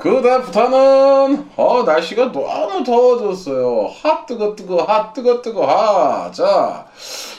그다음부터는 어 날씨가 너무 더워졌어요. 핫 뜨거 뜨거 핫 뜨거 뜨거 하. 자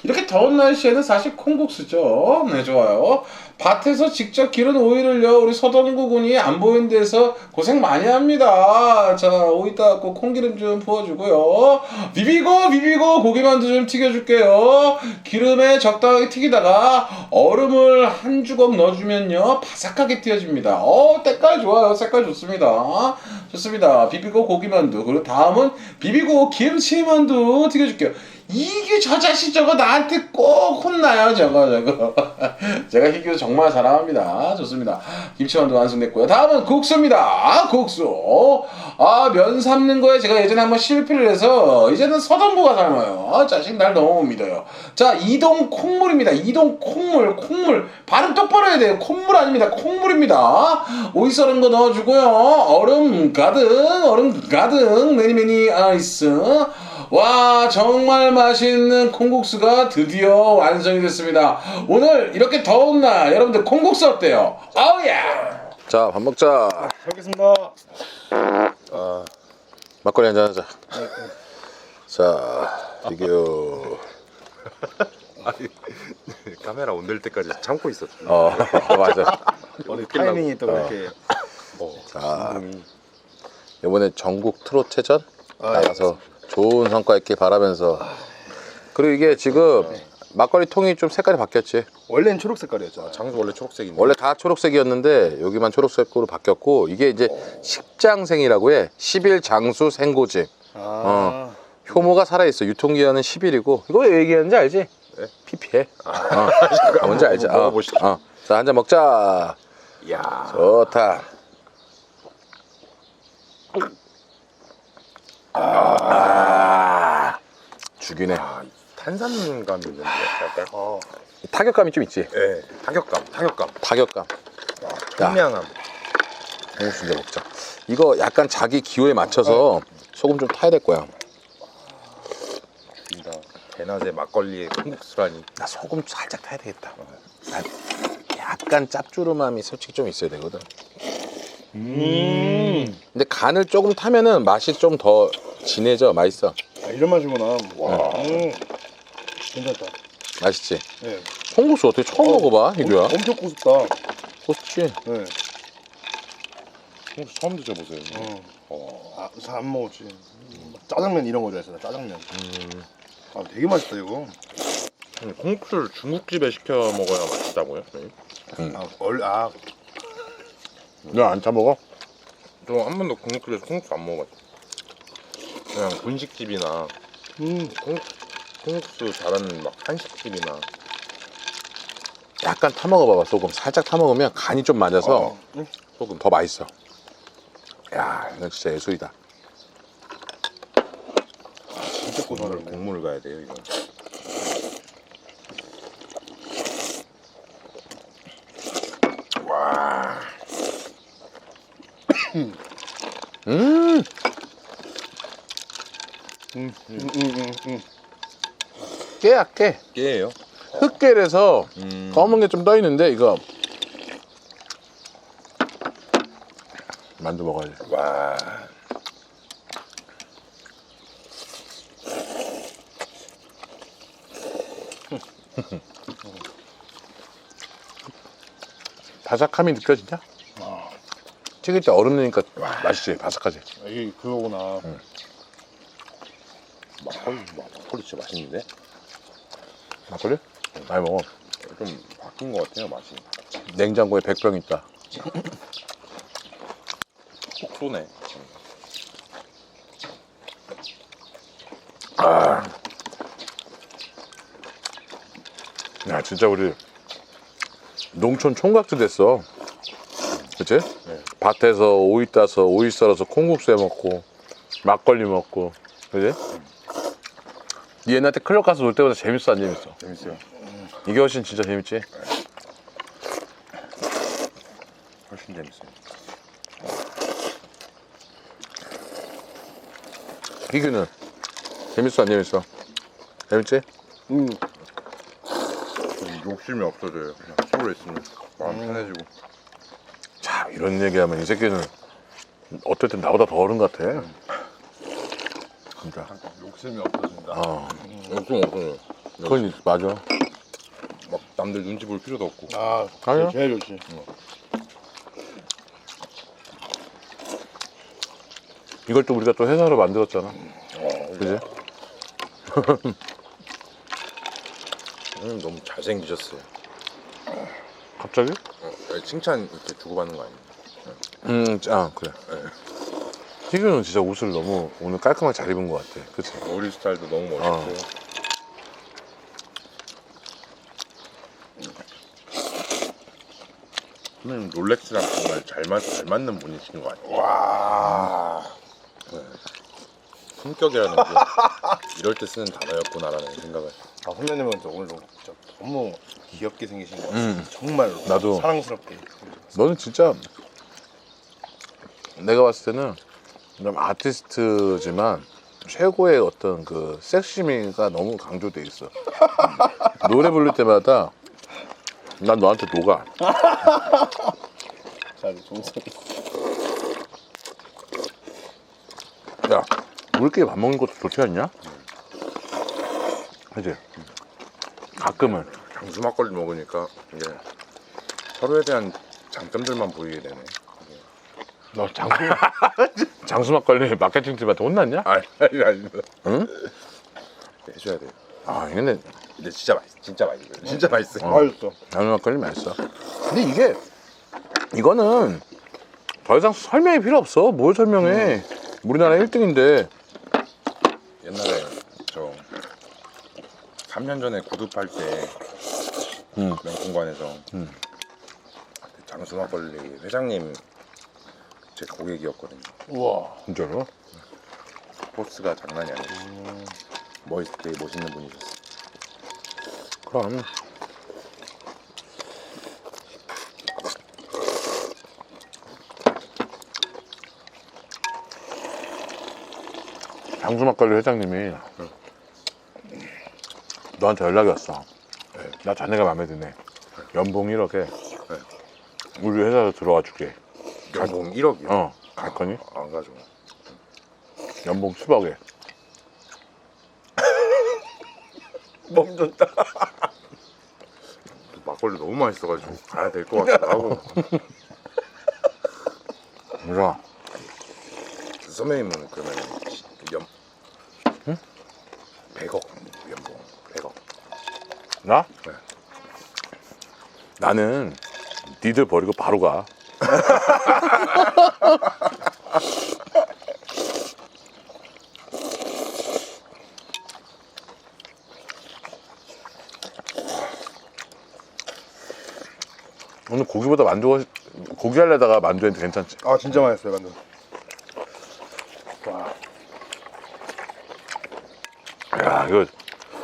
이렇게 더운 날씨에는 사실 콩국수죠. 네 좋아요. 밭에서 직접 기른 오이를요 우리 서동구 군이 안 보이는 데서 고생 많이 합니다. 자 오이 따갖고 콩기름 좀 부어주고요. 비비고 비비고 고기만두 좀 튀겨줄게요. 기름에 적당하게 튀기다가 얼음을 한 주걱 넣어주면요 바삭하게 튀어집니다. 어 색깔 좋아요. 색깔 좋습니다. 좋습니다. 비비고 고기만두 그리고 다음은 비비고 김치만두 튀겨줄게요. 이게 저 자식 저거 나한테 꼭 혼나요 저거 저거. 제가 희규 정말 사랑합니다. 좋습니다. 김치만두 완성됐고요. 다음은 국수입니다. 국수. 아면 삶는 거에 제가 예전에 한번 실패를 해서 이제는 서동부가 삶아요. 아, 자식 날 너무 못 믿어요. 자 이동 콩물입니다. 이동 콩물 콩물. 발음 똑바로 해야 돼요. 콩물 아닙니다. 콩물입니다. 오이 썰은 거 넣어주고요. 얼음 가득 얼음 가득 매니 매니 아이스 와 정말 맛있는 콩국수가 드디어 완성이 됐습니다. 오늘 이렇게 더운 날 여러분들 콩국수 어때요? 아우예! 자밥 먹자. 잘 먹겠습니다. 막걸리 한잔 하자. 자 비교. 카메라 온들 때까지 참고 있었어. 어 맞아. 오늘 타이밍이 또 그렇게 자 이번에 전국 트롯 체전 아, 나가서 좋은 성과 있길 바라면서 그리고 이게 지금 막걸리 통이 좀 색깔이 바뀌었지. 원래는 초록 색깔이었잖아. 장수 원래 초록색인데. 원래 다 초록색이었는데 여기만 초록색으로 바뀌었고 이게 이제 십장생이라고 해. 10일 장수 생고집. 아, 효모가 살아있어. 유통기한은 10일이고. 이거 왜 얘기하는지 알지? 네? PPL. 어. 아, 뭔지 알지? 한번 어. 먹어보시죠. 어. 자, 한 잔 먹자. 이야. 좋다. 아, 죽이네. 아, 탄산감이 있는데 약간. 어, 타격감이 좀 있지? 예. 타격감, 타격감. 타격감. 청량함. 홍수 이제 먹자. 이거 약간 자기 기호에 맞춰서 소금 좀 타야 될 거야. 진짜 대낮에 막걸리에 콩국수라니. 나 소금 살짝 타야 되겠다. 나 약간 짭조름함이 솔직히 좀 있어야 되거든. 음, 근데 간을 조금 타면은 맛이 좀 더 진해져. 맛있어. 아, 이런 맛이구나. 와, 음, 괜찮다. 맛있지? 네. 홍국수 어떻게 처음 먹어봐, 희규야? 엄청 고습다. 고수지? 네. 콩국수 처음 드셔보세요. 어, 아, 잘안 먹었지. 짜장면 이런 거 좋아했어. 나 짜장면. 아, 되게 맛있다 이거. 음, 콩국수를 중국집에 시켜 먹어야 맛있다고요? 네. 아, 얼, 아, 너안 타먹어? 저 한 번도 중국집에서 콩국수 안 먹어봤어요. 그냥 분식집이나 음, 콩, 콩국수 잘하는 막 한식집이나 약간 타먹어봐봐, 소금. 살짝 타먹으면 간이 좀 맞아서 어, 응? 소금 더 맛있어. 야, 이거 진짜 예술이다. 진짜 고소하네. 국물을 가야 돼요 이거. 음, 음, 음, 음, 음, 음. 깨야, 깨. 깨예요. 흑깨라서 음. 검은 게 좀 떠 있는데 이거 만두 먹어야지. 와. 바삭함이 느껴지냐? 튀길 때 얼음 넣으니까 맛있지, 바삭하지. 아, 이게 그거구나. 막걸리 막걸리 진짜 맛있는데? 막걸리? 많이 먹어. 좀 바뀐 것 같아요 맛이. 냉장고에 100병 있다. 속 쏘네. 야, 진짜 우리 농촌 총각도 됐어. 그치? 밭에서 오이 따서 오이 썰어서 콩국수 해 먹고 막걸리 먹고 그지? 니 옛날 때 클럽 가서 놀 때보다 재밌어 안 재밌어? 재밌어요. 이게 훨씬 진짜 재밌지? 훨씬 재밌어요. 희규는 재밌어 안 재밌어? 재밌지? 음, 좀 욕심이 없어져요. 그냥 술을 있으면 마음 편해지고. 자 이런 얘기하면 이 새끼는 어떨 땐 나보다 더 어른 같아. 진짜. 욕심이 없어진다. 어. 욕심 없어요. 그건 맞아. 막 남들 눈치 볼 필요도 없고. 아, 아니요. 제일 좋지. 이걸 또 우리가 또 회사로 만들었잖아. 그지? 형님 너무 잘생기셨어요. 갑자기? 어, 아니, 칭찬 이렇게 주고받는 거 아니에요? 음, 아 그래. 희규는 진짜 옷을 너무 오늘 깔끔하게 잘 입은 것 같아. 그치? 머리 스타일도 너무 멋있고. 선생님 롤렉스랑 정말 잘, 맞, 잘 맞는 분이신 거 아니에요? 와. 품격이라는 게 이럴 때 쓰는 단어였구나라는 생각을 아, 선배님은 진짜 오늘 너무 진짜 너무 귀엽게 생기신 것 같아요. 음. 정말로. 나도. 사랑스럽게. 너는 진짜 내가 봤을 때는 좀 아티스트지만 최고의 어떤 그 섹시미가 너무 강조돼 있어. 음. 노래 부를 때마다 난 너한테 녹아. 잘 동생. 야, 우리끼리 밥 먹는 것도 좋지 않냐? 그지? 가끔은. 장수 막걸리 먹으니까 이게 서로에 대한 장점들만 보이게 되네. 너 장수 장수 막걸리 마케팅 팀한테 혼났냐? 아니 아니 아니. 응? 해줘야 돼. 아 근데 근데 진짜 맛있, 진짜 맛있어요. 진짜 맛있어 요. 맛있어. 장수 막걸리 맛있어. 근데 이게 이거는 더 이상 설명이 필요 없어. 뭘 설명해? 우리나라 1등인데 옛날에 저 3년 전에 구두 팔 때 음. 명품관에서 음. 그 장수 막걸리 회장님 제 고객이었거든요. 우와. 진짜로? 포스가 장난이 아니에요. 멋있, 되게 멋있는 분이셨어요. 그럼 장수 막걸리 회장님이 너한테 연락이 왔어. 나 자네가 마음에 드네. 연봉 1억에 우리 회사로 들어와 줄게. 연봉 1억이요? 어, 갈 거니? 안 가죠. 연봉 10억에. 멈췄다. 막걸리 너무 맛있어가지고 가야 될 것 같기도 하고. 그래서 선배님은 그러면 연 100억 연봉 100억. 나? 네. 나는 니들 버리고 바로 가. 오늘 고기보다 만두 고기 하려다가 만두 했는데 괜찮지? 아, 진짜 맛있어요, 만두. 야 이거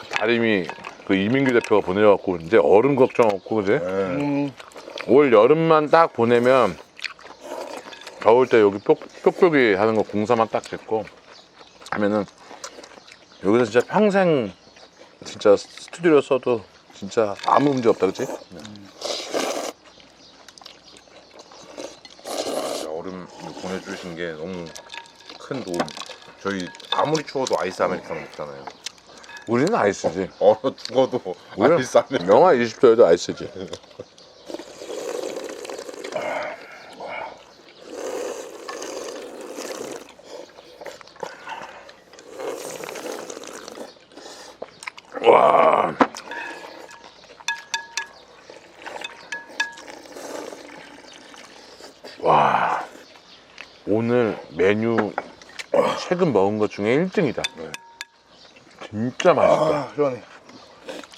다림이 그 이민규 대표가 보내갖고 이제 얼음 걱정 없고 그지? 음. 올 여름만 딱 보내면 겨울 때 여기 뾱, 뾱뾱이 하는 거 공사만 딱 됐고 하면은 여기서 진짜 평생 진짜 스튜디오 써도 진짜 아무 문제 없다 그치? 진짜 얼음 보내주신 게 너무 큰 도움. 저희 아무리 추워도 아이스 아메리카노 먹잖아요. 우리는 아이스지. 얼어 죽어도 우리는 아이스 아메리카노. 영하 20도에도 아이스지. 와. 와. 오늘 메뉴 최근 먹은 것 중에 1등이다 진짜 맛있다 아, 시원해.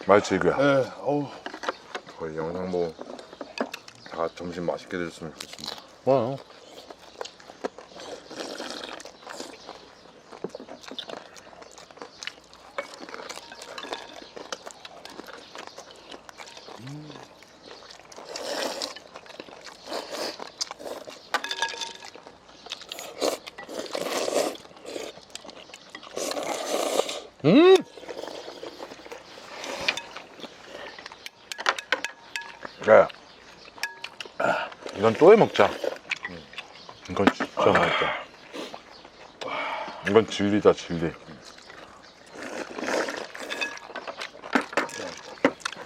맛있지 이거야 예, 어우. 거의 영상 보고 다 점심 맛있게 드셨으면 좋겠습니다. 와. 이건 또 해 먹자. 이건 진짜 맛있다. 이건 진리다 진리.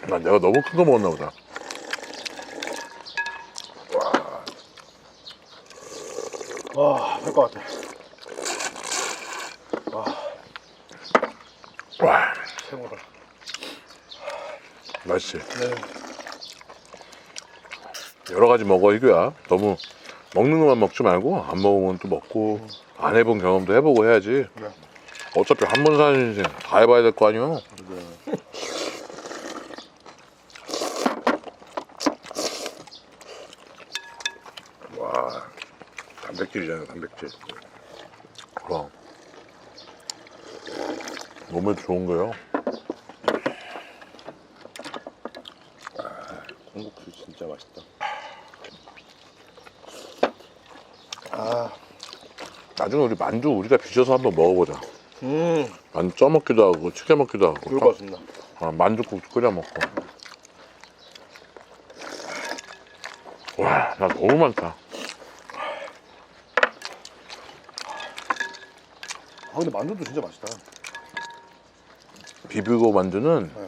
나 내가 너무 큰 거 먹었나 보다. 와, 할것 같아. 와, 최고다. 맛있지. 네. 여러 가지 먹어 이거야. 너무 먹는 것만 먹지 말고 안 먹으면 또 먹고 안 해본 경험도 해보고 해야지. 네. 어차피 한 번 사는 인생 다 해봐야 될 거 아니야. 네. 와 단백질이잖아요 단백질. 그럼 몸에 좋은 거요. 콩국수 진짜 맛있다. 나중에 우리 만두 우리가 빚어서 한번 먹어보자. 음, 만두 쪄 먹기도 하고 튀겨 먹기도 하고. 좋을 것 같습니다. 아, 만두국도 끓여 먹고. 와, 나 너무 많다. 아, 근데 만두도 진짜 맛있다. 비비고 만두는 네.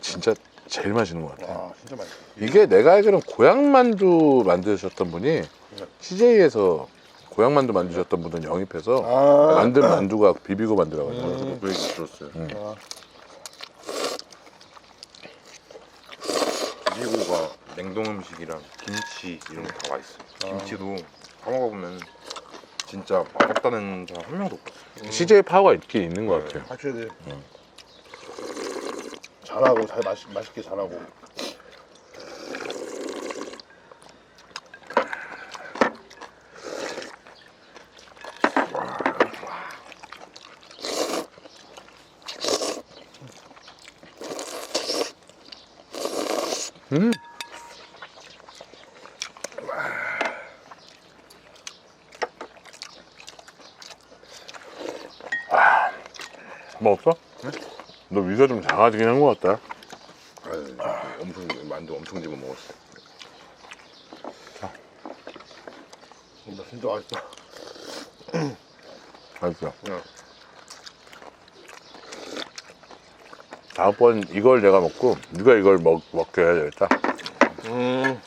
진짜 제일 맛있는 것 같아. 와, 진짜 맛있다. 이게 내가 알기로는 고향 만두 만드셨던 분이 CJ에서 고향 만두 만드셨던 분을 영입해서 아, 만든 만두가 비비고 만두라고 하더라고. 저도 그 얘기 들었어요. 아, 미고가 냉동 음식이랑 김치 이런 거다 맛있어요. 김치도 사 먹어보면 진짜 맛없다는 사람 한 명도 없어요. CJ 파워가 있긴 있는 것 같아요. 확실히 돼. 잘하고 잘 맛있 맛있게 잘하고. 먹었어? 너 위가 좀 작아지긴 한 것 같다. 아유, 엄청 만두 엄청 집어 먹었어요. 나 진짜 맛있어. 맛있어. 응. 다음번 이걸 내가 먹고 네가 이걸 먹, 먹게 해야 되겠다. 음,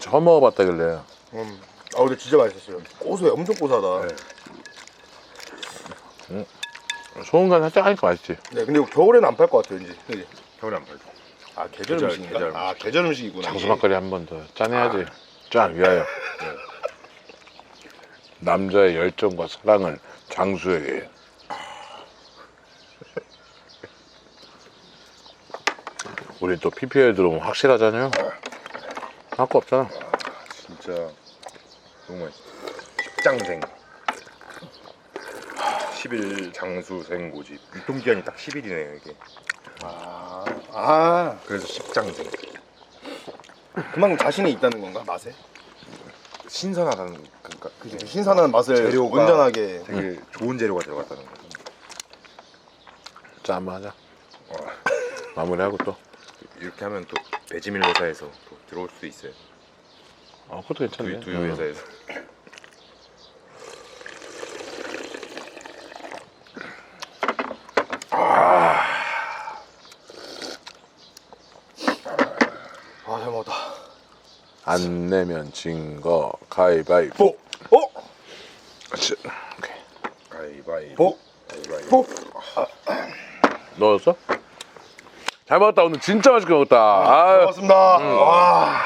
처음 먹어봤다길래 음. 아, 근데 진짜 맛있었어요. 고소해, 엄청 고소하다. 네. 소금간 살짝 하니까 맛있지. 네, 근데 이거 겨울에는 안 팔 것 같아요, 왠지. 그지? 겨울에 안 팔죠. 아, 계절, 계절, 음식인가? 계절 아, 계절 음식이구나. 장수 막걸리 한 번 더 짠해야지. 짠 위하여. 남자의 열정과 사랑을 장수에게. 우리 또 PPL 들어오면 확실하잖아요. 할 거 없잖아. 진짜 너무 맛있어. 식장생. 10일 장수생 고집. 유통기한이 딱 10일이네요 이게. 아, 아, 그래서 식장생. 그만큼 자신이 있다는 건가, 맛에? 신선하다는 그러니까 그지? 신선한 맛을 재료가- 온전하게. 되게 좋은 재료가 들어갔다는 거. 짠 한번 하자. 마무리하고 또. 이렇게 하면 또 배지밀 회사에서 또 들어올 수도 있어요. 아, 그것도 괜찮네. 두유, 두유 회사에서. 아, 잘 먹었다. 안 내면 진 거 가위바위보. 어? 그렇지. 오케이. 가위바위보. 보? 가위바위보. 보? 넣었어? 잘 먹었다. 오늘 진짜 맛있게 먹었다. 아유. 고맙습니다. 와.